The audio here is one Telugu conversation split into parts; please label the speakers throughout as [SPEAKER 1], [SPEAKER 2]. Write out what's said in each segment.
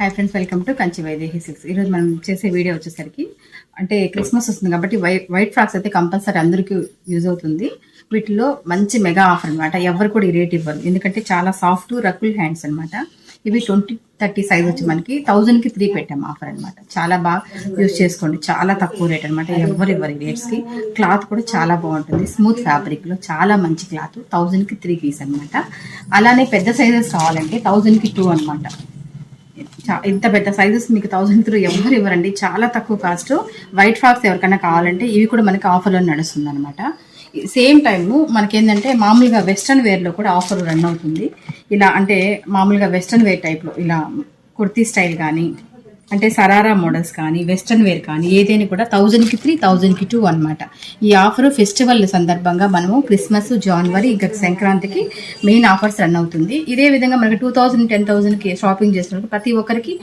[SPEAKER 1] Hi friends welcome to Kanchi Vaidehi six ఈరోజు మనం చేసే వీడియో వచ్చేసరికి అంటే క్రిస్మస్ వస్తుంది కాబట్టి వైట్ వైట్ ఫ్రాక్స్ అయితే కంపల్సరీ అందరికీ యూజ్ అవుతుంది. వీటిలో మంచి మెగా ఆఫర్ అనమాట ఎవరు కూడా ఈ రేట్ ఇవ్వరు. ఎందుకంటే చాలా సాఫ్ట్ రకుల్ హ్యాండ్స్ అనమాట ఇవి ట్వంటీ థర్టీ సైజ్ వచ్చి మనకి థౌజండ్కి త్రీ పెట్టాం ఆఫర్ అనమాట చాలా బాగా యూజ్ చేసుకోండి. చాలా తక్కువ రేట్ అనమాట ఎవరు ఇవ్వరు రేట్స్కి క్లాత్ కూడా చాలా బాగుంటుంది. స్మూత్ ఫ్యాబ్రిక్లో చాలా మంచి క్లాత్ థౌజండ్కి త్రీ పీస్ అనమాట అలానే పెద్ద సైజెస్ కావాలంటే థౌజండ్కి టూ అనమాట ఇంత పెద్ద సైజెస్ మీకు థౌసండ్ త్రూ ఎవరు ఇవ్వరండి? చాలా తక్కువ కాస్ట్ వైట్ ఫ్రాక్స్ ఎవరికైనా కావాలంటే ఇవి కూడా మనకి ఆఫర్లో నడుస్తుంది అనమాట సేమ్ టైము మనకేంటంటే మామూలుగా వెస్ట్రన్ వేర్లో కూడా ఆఫర్ రన్ అవుతుంది. ఇలా అంటే మామూలుగా వెస్ట్రన్ వేర్ టైప్లో ఇలా కుర్తీ స్టైల్ కానీ అంటే సరారా మోడల్స్ కానీ వెస్ట్రన్ వేర్ కానీ ఏదైనా కూడా థౌజండ్కి త్రీ థౌజండ్కి టూ అనమాట ఈ ఆఫర్ ఫెస్టివల్ సందర్భంగా మనము క్రిస్మస్ జనవరి ఇంకా సంక్రాంతికి మెయిన్ ఆఫర్స్ రన్ అవుతుంది. ఇదే విధంగా మనకి టూ థౌజండ్ టెన్ థౌజండ్కి షాపింగ్ చేసినప్పుడు ప్రతి ఒక్కరికి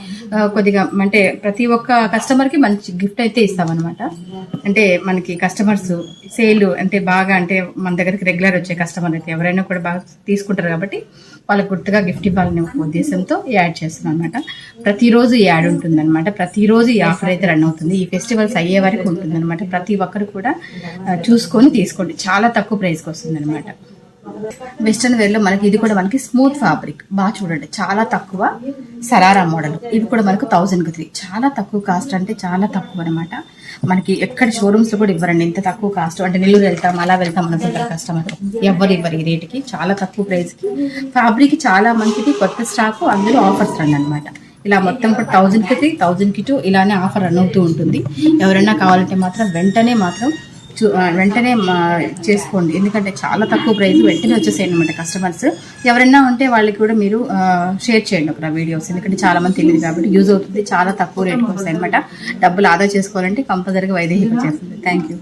[SPEAKER 1] కొద్దిగా అంటే ప్రతి ఒక్క కస్టమర్కి మంచి గిఫ్ట్ అయితే ఇస్తామన్నమాట. అంటే మనకి కస్టమర్స్ సేల్ అంటే బాగా అంటే మన దగ్గరికి రెగ్యులర్ వచ్చే కస్టమర్ అయితే ఎవరైనా కూడా బాగా తీసుకుంటారు కాబట్టి వాళ్ళకి గుర్తుగా గిఫ్ట్ ఇవ్వాలనే ఒక ఉద్దేశంతో యాడ్ చేస్తున్నాం అనమాట ప్రతిరోజు ఈ యాడ్ ఉంటుందన్నమాట. ప్రతిరోజు ఈ ఆఫర్ అయితే రన్ అవుతుంది. ఈ ఫెస్టివల్స్ అయ్యే వరకు ఉంటుందన్నమాట. ప్రతి ఒక్కరు కూడా చూసుకొని తీసుకోండి. చాలా తక్కువ ప్రైస్కి వస్తుంది అనమాట వెస్ట్రన్ వేర్లో మనకి ఇది కూడా మనకి స్మూత్ ఫ్యాబ్రిక్ బాగా చూడండి. చాలా తక్కువ సరారా మోడల్ ఇవి కూడా మనకు థౌసండ్ త్రీ చాలా తక్కువ కాస్ట్ అంటే చాలా తక్కువ అనమాట మనకి ఎక్కడ షోరూమ్స్లో కూడా ఇవ్వరండి. ఇంత తక్కువ కాస్ట్ అంటే నెల్లూరు వెళ్తాం అలా వెళ్తాం అనుకుంటారు కస్టమర్ ఎవరు ఇవ్వరు ఈ రేటుకి చాలా తక్కువ ప్రైస్కి. ఫ్యాబ్రిక్ చాలా మంచిది కొత్త స్టాక్ అందులో ఆఫర్స్ రండి అనమాట ఇలా మొత్తం కూడా థౌజండ్కి త్రీ థౌజండ్కి టూ ఇలానే ఆఫర్ రన్ అవుతూ ఉంటుంది. ఎవరైనా కావాలంటే మాత్రం వెంటనే మాత్రం చూ- వెంటనే చేసుకోండి. ఎందుకంటే చాలా తక్కువ ప్రైస్ వెంటనే వచ్చేసాయి అనమాట కస్టమర్స్ ఎవరైనా ఉంటే వాళ్ళకి కూడా మీరు షేర్ చేయండి ఒక వీడియోస్ ఎందుకంటే చాలా మంది తెలియదు కాబట్టి యూజ్ అవుతుంది. చాలా తక్కువ రేట్కి వస్తాయి అనమాట డబ్బులు ఆదా చేసుకోవాలంటే కంపల్సరీగా వైదేహిక చేస్తుంది. Thank you